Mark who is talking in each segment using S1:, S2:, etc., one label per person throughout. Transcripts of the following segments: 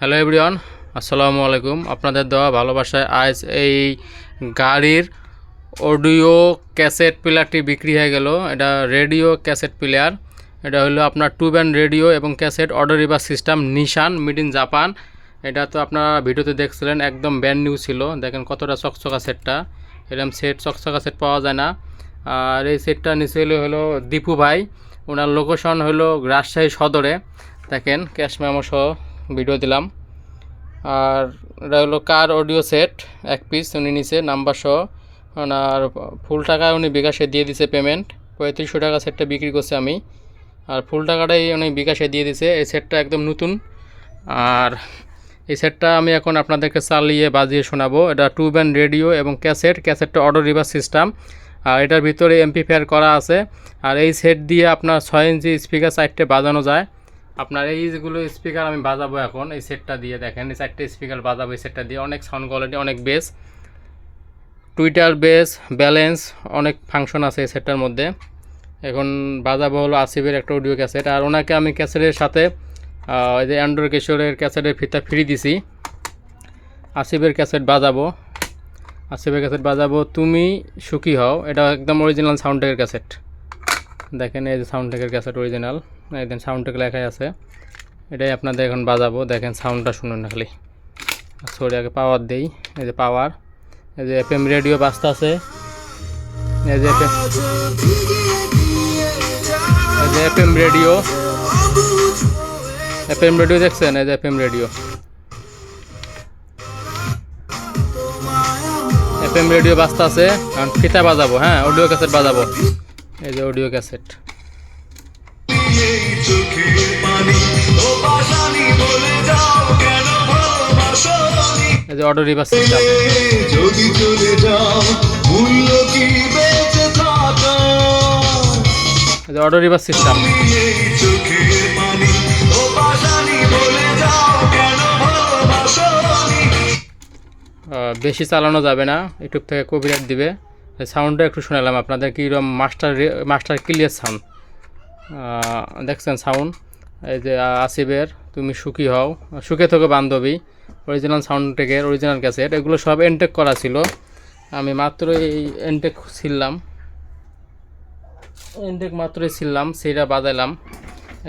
S1: Hello everyone আসসালামু আলাইকুম। আপনাদের দেওয়া ভালোবাসায় আজ এই গাড়ির অডিও ক্যাসেট প্লেয়ারটি বিক্রি হয়ে গেল। এটা রেডিও ক্যাসেট প্লেয়ার এটা হলো আপনার টু ব্যান্ড রেডিও এবং cassette order reverse system Nissan, made in Japan. এটা তো আপনারা ভিডিওতে দেখছিলেন, একদম ব্যান্ড নিউ ছিল। দেখেন কতটা চকচকা সেটটা। এরকম সেট, চকচকা সেট পাওয়া যায় না। আর এই সেটটা নিচে হলো হলো দীপু ভাই। ওনার লোকেশন হলো রাজশাহী সদরে। দেখেন ক্যাশ মেমো সহ। ভিডিও দিলাম। আর এটা হলো কার অডিও সেট, এক পিস উনি নিচে নাম্বার সহ। আর ফুল টাকা উনি বিকাশে দিয়ে দিছে পেমেন্ট পঁয়ত্রিশশো টাকা সেটটা বিক্রি করছে আমি। আর ফুল টাকাটাই উনি বিকাশে দিয়ে দিছে। এই সেটটা একদম নতুন। আর এই সেটটা আমি এখন আপনাদেরকে চালিয়ে বাজিয়ে শোনাবো। এটা টু ব্যান্ড রেডিও এবং ক্যাসেট ক্যাসেটটা অর্ডার রিভার সিস্টেম আর এটার ভিতরে এমপিফায়ার করা আছে। আর এই সেট দিয়ে আপনার ছয় ইঞ্চি স্পিকার সাইডটে বাজানো যায়। আপনার এই যেগুলো স্পিকার আমি বাজাবো এখন, এই সেটটা দিয়ে দেখেন, এই চারটে স্পিকার বাজাবো এই সেটটা দিয়ে। অনেক সাউন্ড কোয়ালিটি অনেক বেস টুইটার বেস ব্যালেন্স অনেক ফাংশন আছে এই সেটটার মধ্যে। এখন বাজাবো হলো আসিফের একটা অডিও ক্যাসেট আর ওনাকে আমি ক্যাসেটের সাথে ওই যে অ্যান্ড্রয়েড কিশোরের ক্যাসেটের ফিতা ফ্রি দিছি। আসিফের ক্যাসেট বাজাবো। আসিফের ক্যাসেট বাজাবো, তুমি সুখী হও, এটা একদম অরিজিনাল সাউন্ডটেকের ক্যাসেট দেখেন এই যে সাউন্ডটেকের ক্যাসেট অরিজিনাল দেন সাউন্ডটেক লেখাই আছে। এটাই আপনাদের এখন বাজাবো। দেখেন সাউন্ডটা শুনুন না খালি। সরি, আগে পাওয়ার দেই। এই যে পাওয়ার এই যে এফ এম রেডিও বাজতে আছে। এই যে এই যে F M radio F M radio দেখছেন? এই যে F M radio F M radio বাজতে আছে। কারণ ফিতা বাজাবো হ্যাঁ অডিও ক্যাসেট বাজাবো। এই যে অডিও ক্যাসেট
S2: চোখের পানি। ও পাশানি বলে যাও কেন ভালোবাসনি
S1: এই যে অডিও রিভার সিস্টেম
S2: যদি চলে যাও মূল্য কি বেঁচে থাকা?
S1: সিস্টেম
S2: চোখের পানি। ও পাশানি বলে যাও কেন ভালোবাসনি
S1: বেশি চালানো যাবে না। ইউটিউব থেকে কপিরাইট দিবে। সাউন্ডটা একটু শোনালাম আপনাদের কীরকম মাস্টার মাস্টার ক্লিয়ার সাউন্ড দেখছেন সাউন্ড? এই যে আহ, আসিফের তুমি সুখী হও। সুখে থেকে বান্ধবী। অরিজিনাল সাউন্ড টেকের অরিজিনাল ক্যাসেট এগুলো সব এনটেক করা ছিল। আমি মাত্র এই এনটেক ছিললাম এনটেক মাত্রই ছিললাম সেইটা বাজাইলাম।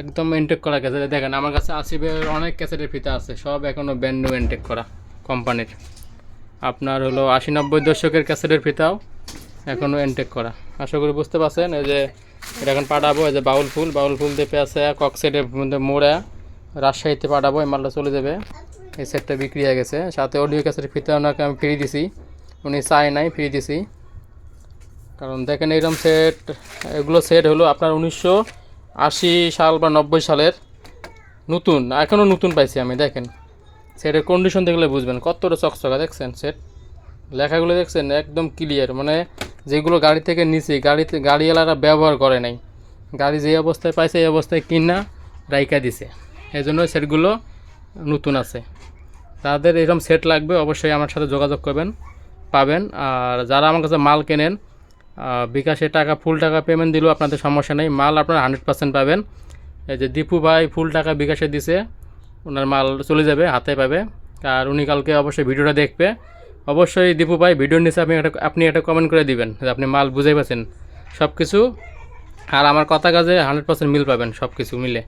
S1: একদম এনটেক করা ক্যাসেট দেখেন আমার কাছে আসিফের অনেক ক্যাসেটের ফিতা আছে। সব এখনও ব্যান্ড এনটেক করা কোম্পানির আপনার হলো আশি নব্বই দশকের ক্যাসেটের ফিতাও এখনও এনটেক করা। আশা করি বুঝতে পারছেন এই যে এটা এখন পাঠাবো, এই যে বাউল ফুল বাউল ফুল দিয়ে পেঁচে কক্সেটের মধ্যে মোড়া রাজশাহীতে পাঠাবো, এই মালটা চলে যাবে। এই সেটটা বিক্রি হয়ে গেছে। সাথে অডিও ক্যাসেটের ফিতে ওনাকে আমি ফ্রি দিছি। উনি চাই নাই ফ্রি দিছি। কারণ দেখেন এইরকম সেট এগুলো সেট হলো আপনার উনিশশো আশি সাল বা নব্বই সালের নতুন এখনও নতুন পাইছি আমি, দেখেন। সেটের কন্ডিশন দেখলে বুঝবেন, কতটা চকচকা, দেখছেন? সেট লেখাগুলো দেখছেন, একদম ক্লিয়ার মানে যেগুলো গাড়ি থেকে নিচে গাড়িতে গাড়িওয়ালারা ব্যবহার করে নাই। গাড়ি যে অবস্থায় পাইছে, এই অবস্থায় কিনা রাইকা দিছে। এই জন্য সেটগুলো নতুন আছে। তাদের এরকম সেট লাগবে, অবশ্যই আমার সাথে যোগাযোগ করবেন, পাবেন। আর যারা আমার কাছে মাল কেনেন বিকাশে টাকা, ফুল টাকা পেমেন্ট দিলেও আপনাদের সমস্যা নেই। মাল আপনারা হান্ড্রেড পার্সেন্ট পাবেন। এই যে দীপু ভাই ফুল টাকা বিকাশে দিছে, ওনার মাল চলে যাবে, হাতে পাবে। আর উনি কালকে অবশ্যই ভিডিওটা দেখবে। অবশ্যই দীপু ভাই, ভিডিওর নিচে আপনি একটা আপনি একটা কমেন্ট করে দিবেন, যে আপনি মাল বুঝে পাচ্ছেন। সব কিছু আর আমার কথা কাজে হান্ড্রেড পার্সেন্ট মিল পাবেন সব কিছু মিলে।